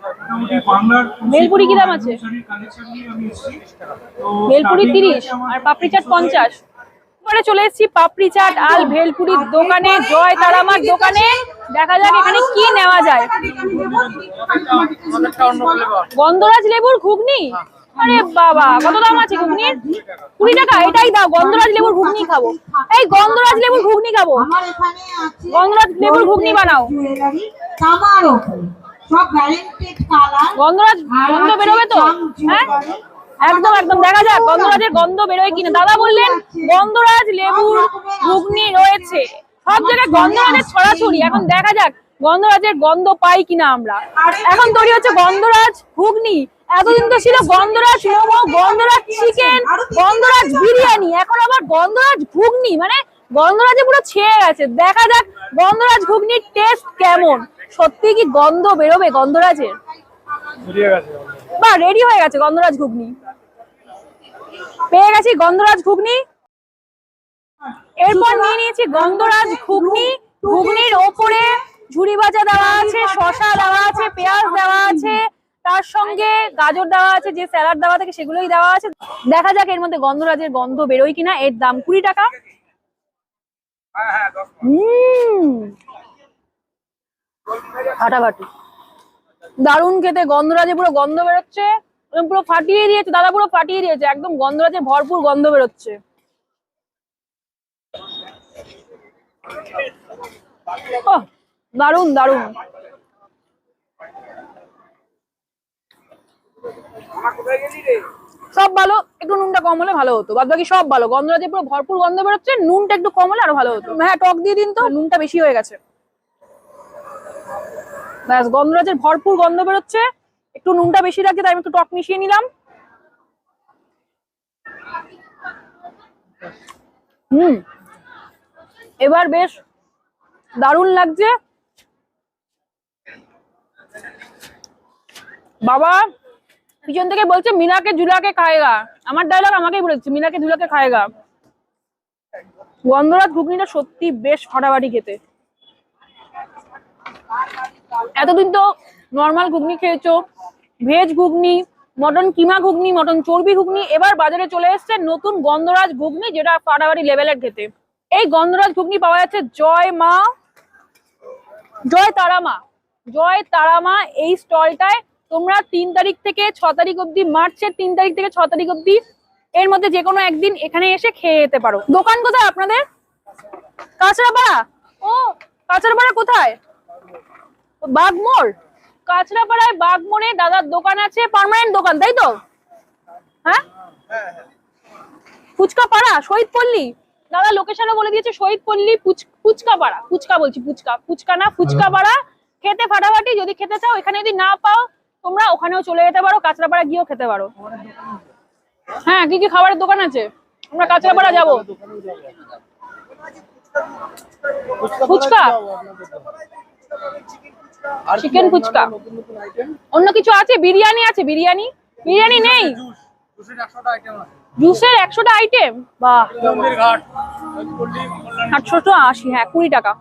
মোটামুটি কি দাম আছে? starting তিরিশ আর পাপড়ি চাট পঞ্চাশ। পরে চলে এসেছি পাপড়ি চাট আর ভেলপুরির দোকানে জয় তারামার দোকানে। দেখা যাক এখানে কি নেওয়া যায়। গন্ধরাজ লেবুর ঘুগনি? আরে বাবা কত দাম আছে ঘুগনির? কুড়ি টাকা এটাই দাও গন্ধরাজ লেবুর ঘুগনি খাব। এই গন্ধরাজ লেবুর ঘুগনি খাব। আমার গন্ধরাজ লেবুর ঘুগনি বানাও। গন্ধরাজ গন্ধ বেরোবে তো? হ্যাঁ? একদম একদম দেখা যাক গন্ধরাজের গন্ধ বেরোয় কিনা। দাদা বললেন গন্ধরাজ লেবুর ঘুগনি রয়েছে। সব জায়গায় গন্ধরাজের ছড়াছড়ি। এখন দেখা যাক গন্ধরাজের গন্ধ পাই কিনা আমরা। এখন তৈরি হচ্ছে গন্ধরাজ ঘুগনি। এতদিন তো ছিল গন্ধরাজ মোমো গন্ধরাজ চিকেন গন্ধরাজ বিরিয়ানি। এখন আবার গন্ধরাজ ঘুগনি। মানে গন্ধরাজে পুরো ছেয়ে গেছে। দেখা যাক গন্ধরাজ ঘুগনির টেস্ট কেমন। সত্যি কি গন্ধ বেরোবে গন্ধরাজের? বা রেডি হয়ে গেছে গন্ধরাজ ঘুগনি। পেয়ে গেছি গন্ধরাজ ঘুগনি। এরপর নিয়ে নিয়েছি গন্ধরাজ ঘুগনি। ঘুগনির ওপরে ঝুড়ি ভাজা দেওয়া আছে শসা দেওয়া আছে পেঁয়াজ দেওয়া আছে তার সঙ্গে গাজর দেওয়া আছে যে স্যালাড দেওয়া থাকে সেগুলোই দেওয়া আছে। দেখা যাক এর মধ্যে গন্ধরাজের গন্ধ বেরোয় কিনা। এর দাম কুড়ি টাকা। হুম। দারুণ খেতে গন্ধরাজে পুরো গন্ধ বেরোচ্ছে পুরো ফাটিয়ে দিয়েছে, দাদা পুরো ফাটিয়ে দিয়েছে, একদম গন্ধরাজে ভরপুর গন্ধ বেরোচ্ছে। দারুণ দারুণ সব ভালো, একটু নুনটা কম হলে ভালো হতো বাদ বাকি সব ভালো গন্ধরাজে পুরো ভরপুর গন্ধ বেরোচ্ছে, নুনটা একটু কম হলে আরও ভালো হতো। হ্যাঁ টক দিয়ে দিন তো, নুনটা বেশি হয়ে গেছে। ব্যাস, গন্ধরাজের ভরপুর গন্ধ বেরোচ্ছে। একটু নুনটা বেশি রাখছে তাই আমি একটু টক মিশিয়ে নিলাম। হুম, এবার বেশ দারুণ লাগছে। বাবা, পিছন থেকে বলছে, মিনাকে ঝুলাকে খায়গা। আমার ডায়লগ আমাকেই বলেছে, মিনাকে ঝুলাকে খায়গা। গন্ধরাজ ঘুগনিটা সত্যি বেশ ফাটাফাটি খেতে। এতদিন তো নর্মাল ঘুগনি খেয়েছো ভেজ ঘুগনি, মটন কিমা ঘুগনি, মটন চর্বি ঘুগনি, এবার বাজারে চলে এসেছে নতুন গন্ধরাজ ঘুগনি, যেটা ফাটাফাটি লেভেলের খেতে। এই গন্ধরাজ ঘুগনি পাওয়া যাচ্ছে জয় মা, জয় তারামা জয় তারামা এই স্টলটায় তোমরা তিন তারিখ থেকে ছ তারিখ অব্দি মার্চের তিন তারিখ থেকে ছ তারিখ অব্দি এর মধ্যে যে কোনো একদিন এখানে এসে খেয়ে যেতে পারো। দোকান কোথায় আপনাদের? কাঁচরাপাড়া? ও, কাঁচরাপাড়া কোথায়? বাগমোড়? কাঁচরাপাড়ায় বাগমোড়ে দাদার দোকান আছে পার্মানেন্ট দোকান তাই তো? হ্যাঁ? ফুচকা পাড়া শহীদ পল্লী দাদা লোকেশনও বলে দিয়েছে শহীদ পল্লী ফুচ- ফুচকা পাড়া ফুচকা বলছি ফুচকা। ফুচকা না ফুচকা পাড়া খেতে ফাটাফাটি যদি খেতে চাও এখানে যদি না পাও তোমরা ওখানেও চলে যেতে পারো কাঁচরাপাড়া গিয়েও খেতে পারো। হ্যাঁ কি কি খাবারের দোকান আছে? আমরা কাঁচরাপাড়া যাব। ফুচকা? চিকেন ফুচকা? অন্য কিছু আছে? বিরিয়ানি আছে বিরিয়ানি? বিরিয়ানি নেই? জুসের একশোটা আইটেম বাহ। আটশো আশি হ্যাঁ কুড়ি টাকা।